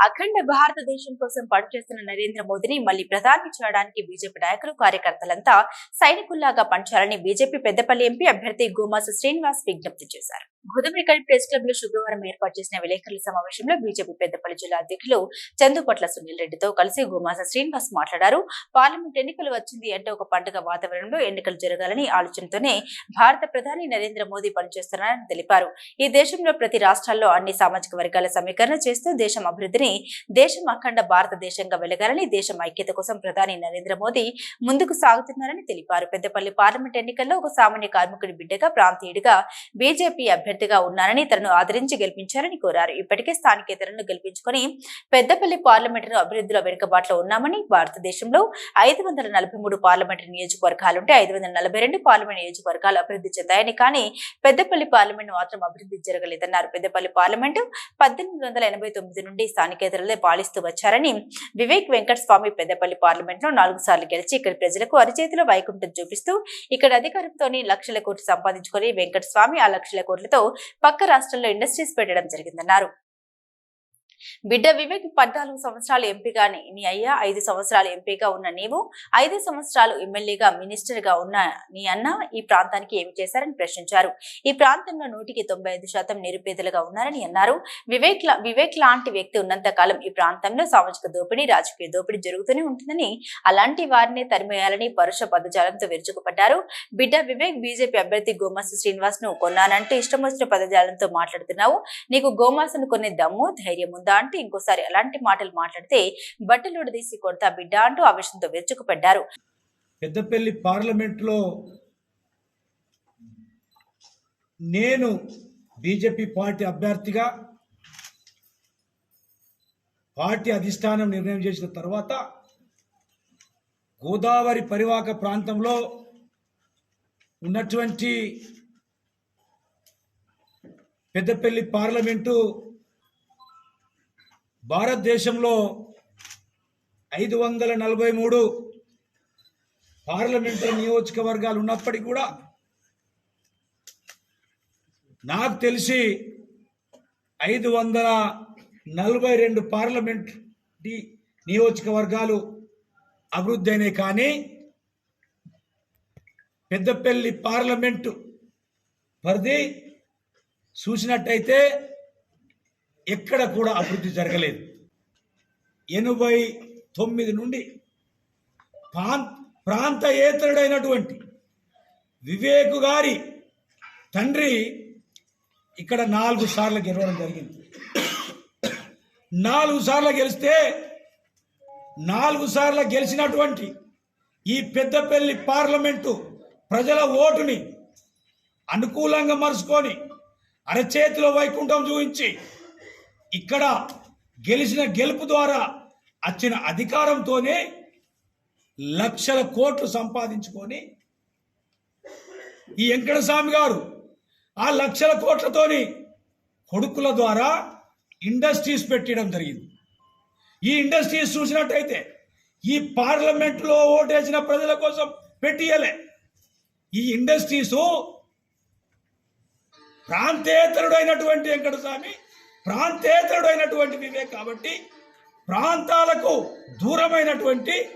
అఖండ భారతదేశం కోసం పనిచేస్తున్న నరేంద్ర మోదీని మళ్ళీ ప్రధాని చేయడానికి బీజేపీ నాయకులు కార్యకర్తలంతా సైనికుల్లాగా పంచాలని బీజేపీ పెద్దపల్లి ఎంపీ అభ్యర్థి గోమాస శ్రీనివాస్ విజ్ఞప్తి చేశారు. గోదావరికల్ ప్రెస్ క్లబ్లో శుక్రవారం ఏర్పాటు చేసిన విలేకరుల సమావేశంలో బీజేపీ పెద్దపల్లి జిల్లా అధ్యక్షులు చందుపట్ల సునీల్ రెడ్డితో కలిసి గుమాస శ్రీనివాస్ మాట్లాడారు. పార్లమెంట్ ఎన్నికలు వచ్చింది అంటే ఒక పండుగ వాతావరణంలో ఎన్నికలు జరగాలని ఆలోచనతోనే భారత ప్రధాని నరేంద్ర మోదీ పనిచేస్తున్నారని తెలిపారు. ఈ దేశంలో ప్రతి రాష్ట్రాల్లో అన్ని సామాజిక వర్గాల సమీకరణ చేస్తూ దేశం అభివృద్ధిని దేశం అఖండ భారతదేశంగా వెలగాలని దేశం ఐక్యత కోసం ప్రధాని నరేంద్ర మోదీ ముందుకు సాగుతున్నారని తెలిపారు. పెద్దపల్లి పార్లమెంట్ ఎన్నికల్లో ఒక సామాన్య కార్మికుడి బిడ్డగా ప్రాంతీయుడిగా బీజేపీ అభ్యర్థిగా ఉన్నారని తనను ఆదరించి గెలిపించారని కోరారు. ఇప్పటికే స్థానికేతరను గెలిపించుకొని పెద్దపల్లి పార్లమెంటరీ అభివృద్ధిలో వెనుకబాట్లో ఉన్నామని భారతదేశంలో ఐదు వందల నలభై మూడు పార్లమెంటరీ నియోజకవర్గాలుంటే ఐదు వందల నలభై రెండు పార్లమెంట్ నియోజకవర్గాలు అభివృద్ధి చెందాయని కానీ పెద్దపల్లి పార్లమెంట్ మాత్రం అభివృద్ధి జరగలేదన్నారు. పెద్దపల్లి పార్లమెంటు పద్దెనిమిది వందల ఎనభై తొమ్మిది నుండి స్థానికేతరులే పాలిస్తూ వచ్చారని వివేక్ వెంకట స్వామి పెద్దపల్లి పార్లమెంట్లో నాలుగు సార్లు గెలిచి ఇక్కడ ప్రజలకు అరిచేతిలో వైకుంఠం చూపిస్తూ ఇక్కడ అధికారంతోని లక్షల కోట్లు సంపాదించుకొని వెంకట స్వామి ఆ లక్షల కోట్లతో పక్క రాష్ట్రంలో ఇండస్ట్రీస్ పెట్టడం జరిగిందన్నారు. బిడ్డ వివేక్ పద్నాలుగు సంవత్సరాలు ఎంపీగానే నీ అయ్యా ఐదు సంవత్సరాలు ఎంపీగా ఉన్న నీవు ఐదు సంవత్సరాలు ఎమ్మెల్యేగా మినిస్టర్గా ఉన్న నీ అన్న ఈ ప్రాంతానికి ఏమి చేశారని ప్రశ్నించారు. ఈ ప్రాంతంలో నూటికి తొంభై ఐదు శాతం నిరుపేదలుగా ఉన్నారని అన్నారు. వివేక్ లా- వివేక్ లాంటి వ్యక్తి ఉన్నంత కాలం ఈ ప్రాంతంలో సామాజిక దోపిడీ రాజకీయ దోపిడీ జరుగుతూనే ఉంటుందని అలాంటి వారిని తరిమేయాలని పరుష పదజాలంతో విరుచుకుపడ్డారు. బిడ్డ వివేక్ బీజేపీ అభ్యర్థి గోమాస శ్రీనివాస్ను కొన్నానంటే ఇష్టం వచ్చిన పదజాలంతో మాట్లాడుతున్నావు. నీకు గోమాసును కొనే దమ్ము ధైర్యం ఉందా అంటే ఇంకోసారి అలాంటి మాటలు మాట్లాడితే బట్టలు తీసి కొడతా బిడ్డ అంటూ ఆవేశంతో విరుచుకుపడ్డారు. పెద్దపల్లి పార్లమెంట్లో నేను బీజేపీ పార్టీ అభ్యర్థిగా పార్టీ అధిష్టానం నిర్ణయం చేసిన తర్వాత గోదావరి పరివాహక ప్రాంతంలో ఉన్నటువంటి పెద్దపల్లి పార్లమెంటు భారతదేశంలో ఐదు వందల నలభై మూడు పార్లమెంటరీ నియోజకవర్గాలు ఉన్నప్పటికీ కూడా నాకు తెలిసి ఐదు వందల నలభై రెండు పార్లమెంటరీ నియోజకవర్గాలు అభివృద్ధి అయినాయి కానీ పెద్దపల్లి పార్లమెంటు పరిధి చూసినట్టయితే ఎక్కడ కూడా అభివృద్ధి జరగలేదు. ఎనభై తొమ్మిది నుండి ప్రాంత ప్రాంతయేతరుడైనటువంటి వివేకు గారి తండ్రి ఇక్కడ నాలుగు సార్లు గెలవడం జరిగింది. నాలుగు సార్లు గెలిస్తే నాలుగు సార్లు గెలిచినటువంటి ఈ పెద్దపల్లి పార్లమెంటు ప్రజల ఓటుని అనుకూలంగా మరుచుకొని అరచేతిలో వైకుంఠం చూపించి ఇక్కడ గెలిచిన గెలుపు ద్వారా వచ్చిన అధికారంతోనే లక్షల కోట్లు సంపాదించుకొని ఈ వెంకటస్వామి గారు ఆ లక్షల కోట్లతోని కొడుకుల ద్వారా ఇండస్ట్రీస్ పెట్టడం జరిగింది. ఈ ఇండస్ట్రీస్ చూసినట్టయితే ఈ పార్లమెంట్లో ఓటేసిన ప్రజల కోసం పెట్టియలే ఈ ఇండస్ట్రీస్ ప్రాంతేతరుడైనటువంటి వెంకటస్వామి ప్రాంతేతరుడైనటువంటి వివేక్ కాబట్టి ప్రాంతాలకు దూరమైనటువంటి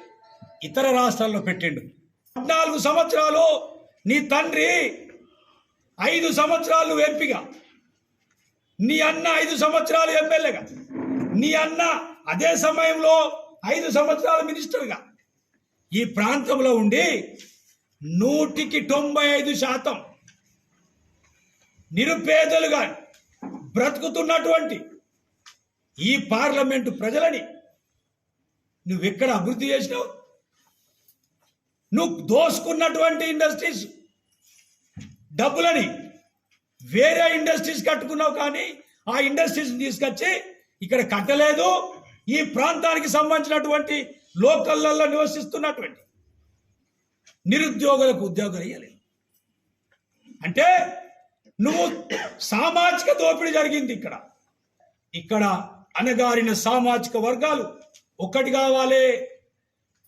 ఇతర రాష్ట్రాల్లో పెట్టిండు. పద్నాలుగు సంవత్సరాలు నీ తండ్రి ఐదు సంవత్సరాలు ఎంపీగా. నీ అన్న ఐదు సంవత్సరాలు ఎమ్మెల్యేగా. నీ అన్న అదే సమయంలో ఐదు సంవత్సరాల మినిస్టర్గా. ఈ ప్రాంతంలో ఉండి నూటికి తొంభై ఐదు శాతం నిరుపేదలుగా బ్రతుకుతున్నటువంటి ఈ పార్లమెంటు ప్రజలని నువ్వెక్కడ అభివృద్ధి చేసినావు? నువ్వు దోసుకున్నటువంటి ఇండస్ట్రీస్ డబ్బులని వేరే ఇండస్ట్రీస్ కట్టుకున్నావు కానీ ఆ ఇండస్ట్రీస్ తీసుకొచ్చి ఇక్కడ కట్టలేదు. ఈ ప్రాంతానికి సంబంధించినటువంటి లోకల్లలో నివసిస్తున్నటువంటి నిరుద్యోగులకు ఉద్యోగాలు ఇవ్వలేదు అంటే నువ్వు సామాజిక దోపిడీ జరిగింది ఇక్కడ. ఇక్కడ అనగారిన సామాజిక వర్గాలు ఒకటి కావాలి.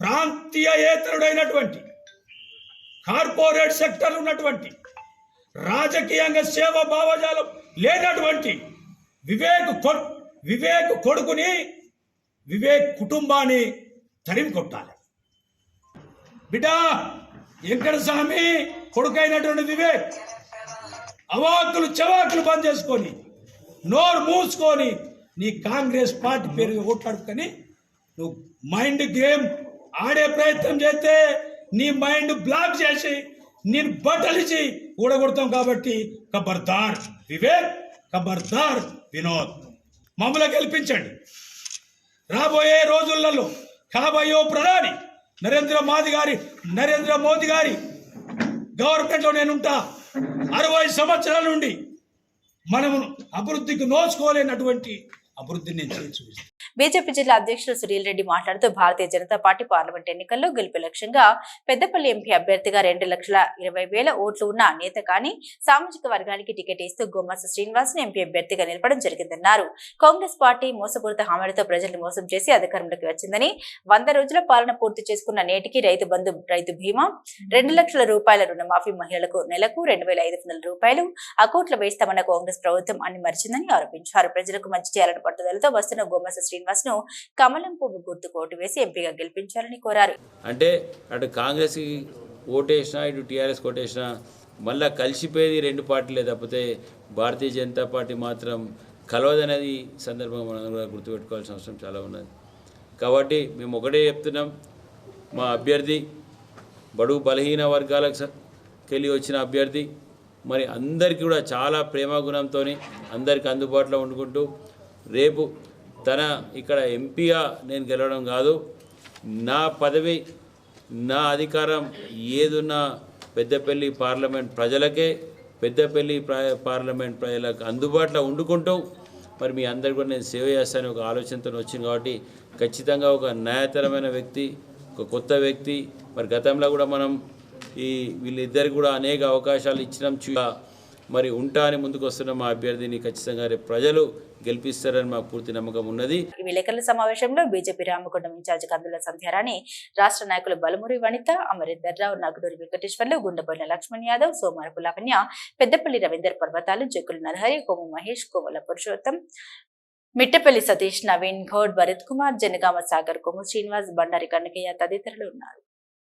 ప్రాంతీయేతరుడైనటువంటి కార్పొరేట్ సెక్టర్ ఉన్నటువంటి రాజకీయంగా సేవ భావజాలం లేనటువంటి వివేక్ వివేక్ కొడుకుని వివేక్ కుటుంబాన్ని తరిమి కొట్టాలి. బిడ్డా వెంకటస్వామి కొడుకైనటువంటి వివేక్ అవాకులు చవాకులు బంద్ చేసుకొని నోరు మూసుకొని నీ కాంగ్రెస్ పార్టీ పేరు ఓట్లాడుకొని నువ్వు మైండ్ గేమ్ ఆడే ప్రయత్నం చేస్తే నీ మైండ్ బ్లాక్ చేసి నేను బట్టలిచి ఊడగొడతాం కాబట్టి కబర్దార్ వివేక్ కబర్దార్ వినోద్. మమ్మల్ని గెలిపించండి. రాబోయే రోజులలో కాబోయే ప్రధాని నరేంద్ర మోదీ గారి నరేంద్ర మోదీ గారి గవర్నమెంట్లో నేనుంటా. అరవై సంవత్సరాల నుండి మనము అభివృద్ధికి నోచుకోలేనటువంటి అభివృద్ధిని నేను చేసి బీజేపీ జిల్లా అధ్యక్షులు సునీల్ రెడ్డి మాట్లాడుతూ భారతీయ జనతా పార్టీ పార్లమెంట్ ఎన్నికల్లో గెలుపు లక్ష్యంగా పెద్దపల్లి ఎంపీ అభ్యర్థిగా రెండు లక్షల ఇరవై వేల ఓట్లు ఉన్న నేత కానీ సామాజిక వర్గానికి టికెట్ ఇస్తూ గోమాస శ్రీనివాస్ ఎంపీ అభ్యర్థిగా నిలపడం జరిగిందన్నారు. కాంగ్రెస్ పార్టీ మోసపూరిత హామీలతో ప్రజల్ని మోసం చేసి అధికారంలోకి వచ్చిందని వంద రోజుల పాలన పూర్తి చేసుకున్న నేటికి రైతు బంధు రైతు బీమా రెండు లక్షల రూపాయల రుణమాఫీ మహిళలకు నెలకు రెండు వేల ఐదు వందల రూపాయలు అకౌంట్లో వేస్తామన్న కాంగ్రెస్ ప్రభుత్వం అన్ని మరిచిందని ఆరోపించారు. ప్రజలకు మంచి చేయాలని పట్టుదలతో వస్తున్న గోమస శ్రీనివాస్ ను కమలం పువ్వు గుర్తు ఓటు వేసి ఎంపీగా గెలిపించాలని కోరారు. అంటే అటు కాంగ్రెస్కి ఓటేసినా ఇటు టీఆర్ఎస్ ఓటేసినా మళ్ళా కలిసిపోయేది రెండు పార్టీలే తప్పితే భారతీయ జనతా పార్టీ మాత్రం కలవదనేది సందర్భంగా మనం కూడా గుర్తుపెట్టుకోవాల్సిన అవసరం చాలా ఉన్నది. కాబట్టి మేము ఒకటే చెప్తున్నాం మా అభ్యర్థి బడుగు బలహీన వర్గాలకు వెళ్ళి కెళ్ళి వచ్చిన అభ్యర్థి మరి అందరికీ కూడా చాలా ప్రేమ గుణంతో అందరికీ అందుబాటులో ఉండుకుంటూ రేపు తన ఇక్కడ ఎంపీగా నేను గెలవడం కాదు. నా పదవి నా అధికారం ఏదున్నా పెద్దపల్లి పార్లమెంట్ ప్రజలకే పెద్దపల్లి ప్ర- పార్లమెంట్ ప్రజలకు అందుబాటులో వండుకుంటూ మరి మీ అందరు కూడా నేను సేవ చేస్తాను ఒక ఆలోచనతో వచ్చింది కాబట్టి ఖచ్చితంగా ఒక న్యాయతరమైన వ్యక్తి ఒక కొత్త వ్యక్తి మరి గతంలో కూడా మనం ఈ వీళ్ళిద్దరికి కూడా అనేక అవకాశాలు ఇచ్చినాం చూ మరి ఉంటా అని ముందుకు వస్తున్న మా అభ్యర్థిని ఖచ్చితంగా రేపు ప్రజలు గెలిపిస్తారని మాకు పూర్తి నమ్మకం ఉన్నది. ఈ విలేకరుల సమావేశంలో బీజేపీ రామగుండం ఇన్ఛార్జి కందుల సంధ్యారాణి రాష్ట్ర నాయకులు బలమురి వనిత అమరేందర్ రావు నగదూరి వెంకటేశ్వర్లు గుండెబోయిన లక్ష్మణ్ యాదవ్ సోమారపు లావణ్య పెద్దపల్లి రవీందర్ పర్వతాలు జగ్గుల నరహరి కోము మహేష్ కోవల పురుషోత్తం మిట్టపల్లి సతీష్ నవీన్ భోడ్ భరత్ కుమార్ జనగామ సాగర్ కొమ్ము శ్రీనివాస్ బండారి కనకయ్య తదితరులు ఉన్నారు.